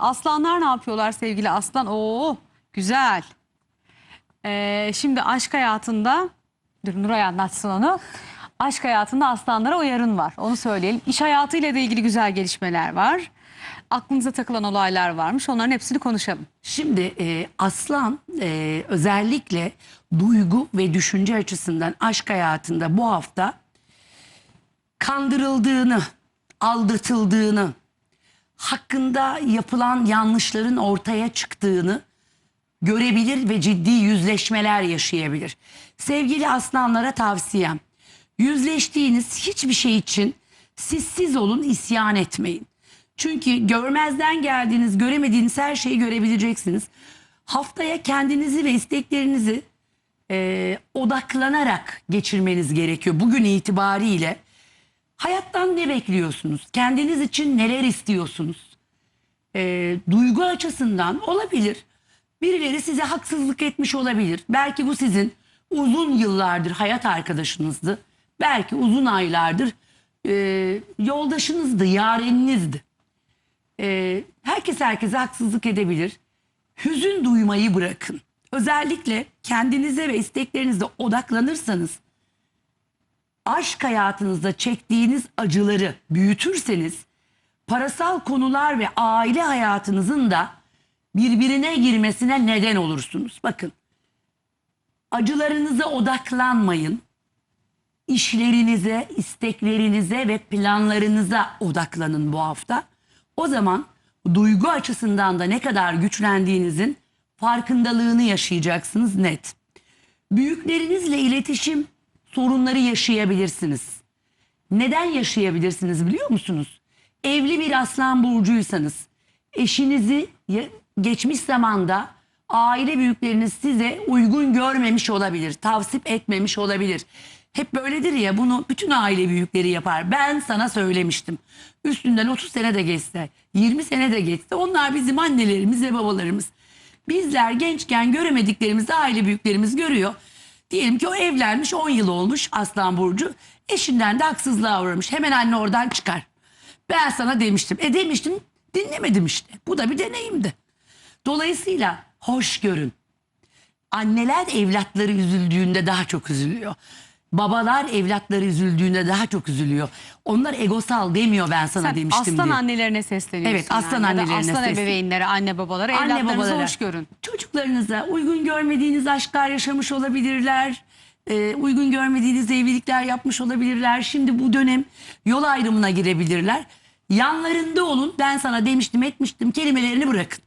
Aslanlar ne yapıyorlar sevgili aslan? Oo güzel. Ee, şimdi aşk hayatında dur Nuray anlatsın onu. Aşk hayatında aslanlara uyarın var. Onu söyleyelim. İş hayatıyla da ilgili güzel gelişmeler var. Aklınıza takılan olaylar varmış. Onların hepsini konuşalım. Şimdi e, aslan e, özellikle duygu ve düşünce açısından aşk hayatında bu hafta kandırıldığını, aldatıldığını, hakkında yapılan yanlışların ortaya çıktığını görebilir ve ciddi yüzleşmeler yaşayabilir. Sevgili aslanlara tavsiyem, yüzleştiğiniz hiçbir şey için siz olun, isyan etmeyin. Çünkü görmezden geldiğiniz, göremediğiniz her şeyi görebileceksiniz. Haftaya kendinizi ve isteklerinizi e, odaklanarak geçirmeniz gerekiyor. Bugün itibariyle hayattan ne bekliyorsunuz? Kendiniz için neler istiyorsunuz? E, duygu açısından olabilir. Birileri size haksızlık etmiş olabilir. Belki bu sizin uzun yıllardır hayat arkadaşınızdı. Belki uzun aylardır e, yoldaşınızdı, yareninizdi. E, herkes herkese haksızlık edebilir. Hüzün duymayı bırakın. Özellikle kendinize ve isteklerinize odaklanırsanız aşk hayatınızda çektiğiniz acıları büyütürseniz parasal konular ve aile hayatınızın da birbirine girmesine neden olursunuz. Bakın acılarınıza odaklanmayın. İşlerinize, isteklerinize ve planlarınıza odaklanın bu hafta. O zaman duygu açısından da ne kadar güçlendiğinizin farkındalığını yaşayacaksınız net. Büyüklerinizle iletişim sorunları yaşayabilirsiniz. Neden yaşayabilirsiniz biliyor musunuz? Evli bir aslan burcuysanız eşinizi geçmiş zamanda aile büyükleriniz size uygun görmemiş olabilir, tavsip etmemiş olabilir. Hep böyledir ya bunu bütün aile büyükleri yapar. Ben sana söylemiştim. Üstünden 30 sene de geçse, 20 sene de geçse onlar bizim annelerimiz ve babalarımız. Bizler gençken göremediklerimizi aile büyüklerimiz görüyor. Diyelim ki o evlenmiş 10 yıl olmuş Aslan Burcu. Eşinden de haksızlığa uğramış. Hemen anne oradan çıkar. Ben sana demiştim. E demiştim dinlemedim işte. Bu da bir deneyimdi. Dolayısıyla hoş görün. Anneler evlatları üzüldüğünde daha çok üzülüyor. Babalar evlatları üzüldüğünde daha çok üzülüyor. Onlar egosal demiyor ben sana Sen demiştim aslan diye. annelerine sesleniyorsun. Evet, aslan yani. Annelerine Aslan seslen- ebeveynlere, anne babalara, Anne evlatlarınızı babalara. hoş görün. Çocuklarınıza uygun görmediğiniz aşklar yaşamış olabilirler. Ee, uygun görmediğiniz evlilikler yapmış olabilirler. Şimdi bu dönem yol ayrımına girebilirler. Yanlarında olun. Ben sana demiştim etmiştim kelimelerini bırakın.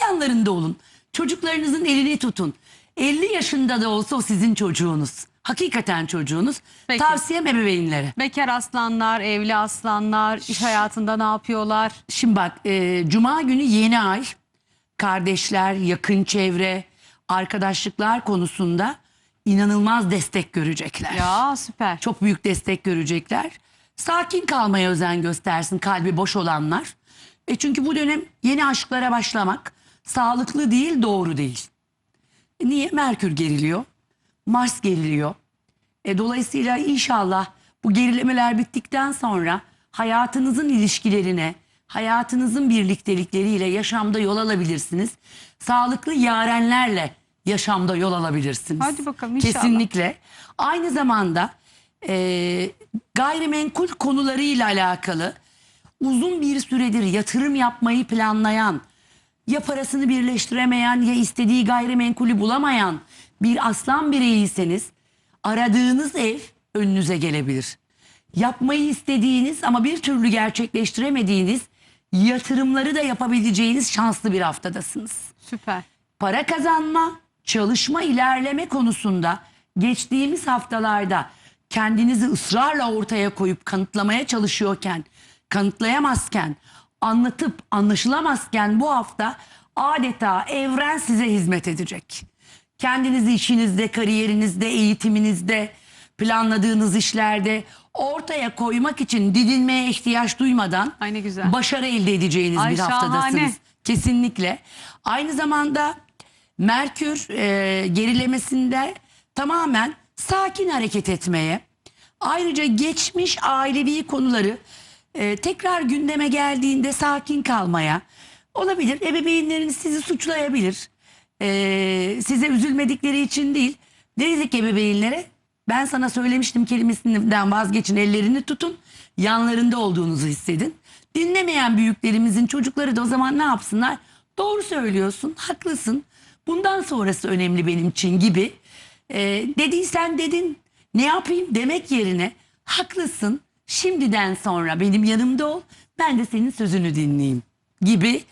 Yanlarında olun. Çocuklarınızın elini tutun. 50 yaşında da olsa o sizin çocuğunuz. Hakikaten çocuğunuz. Peki. Tavsiyem ebeveynlere. Bekar aslanlar, evli aslanlar, iş hayatında ne yapıyorlar? Şimdi bak e, cuma günü yeni ay kardeşler, yakın çevre, arkadaşlıklar konusunda inanılmaz destek görecekler. Ya süper. Çok büyük destek görecekler. Sakin kalmaya özen göstersin kalbi boş olanlar. E çünkü bu dönem yeni aşklara başlamak sağlıklı değil, doğru değil. E niye? Merkür geriliyor. Mars geriliyor. E dolayısıyla inşallah bu gerilemeler bittikten sonra hayatınızın ilişkilerine, hayatınızın birliktelikleriyle yaşamda yol alabilirsiniz. Sağlıklı yarenlerle yaşamda yol alabilirsiniz. Hadi bakalım inşallah. Kesinlikle. Aynı zamanda e, gayrimenkul konularıyla alakalı uzun bir süredir yatırım yapmayı planlayan, ya parasını birleştiremeyen ya istediği gayrimenkulü bulamayan bir aslan bireyiyseniz aradığınız ev önünüze gelebilir. Yapmayı istediğiniz ama bir türlü gerçekleştiremediğiniz yatırımları da yapabileceğiniz şanslı bir haftadasınız Süper. para kazanma, çalışma, ilerleme konusunda geçtiğimiz haftalarda kendinizi ısrarla ortaya koyup kanıtlamaya çalışıyorken, kanıtlayamazken, anlatıp anlaşılamazken bu hafta adeta evren size hizmet edecek. Kendinizi işinizde, kariyerinizde, eğitiminizde, planladığınız işlerde ortaya koymak için didinmeye ihtiyaç duymadan Ay ne güzel. başarı elde edeceğiniz Ay bir haftadasınız. şahane. Kesinlikle. Aynı zamanda Merkür e, gerilemesinde tamamen sakin hareket etmeye, ayrıca geçmiş ailevi konuları e, tekrar gündeme geldiğinde sakin kalmaya, Olabilir. Ebeveynleriniz sizi suçlayabilir. Ee, size üzülmedikleri için değil. Deriz ki ebeveynlere ben sana söylemiştim kelimesinden vazgeçin ellerini tutun. Yanlarında olduğunuzu hissedin. Dinlemeyen büyüklerimizin çocukları da o zaman ne yapsınlar? Doğru söylüyorsun, haklısın. Bundan sonrası önemli benim için gibi. Ee, dediysen dedin ne yapayım demek yerine haklısın. Şimdiden sonra benim yanımda ol. Ben de senin sözünü dinleyeyim gibi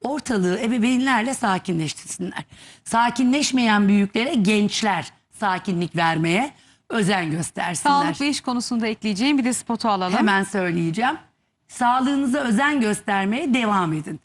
ortalığı ebeveynlerle sakinleştirsinler. Sakinleşmeyen büyüklere gençler sakinlik vermeye özen göstersinler. Sağlık ve iş konusunda ekleyeceğim bir de spotu alalım. Hemen söyleyeceğim. Sağlığınıza özen göstermeye devam edin.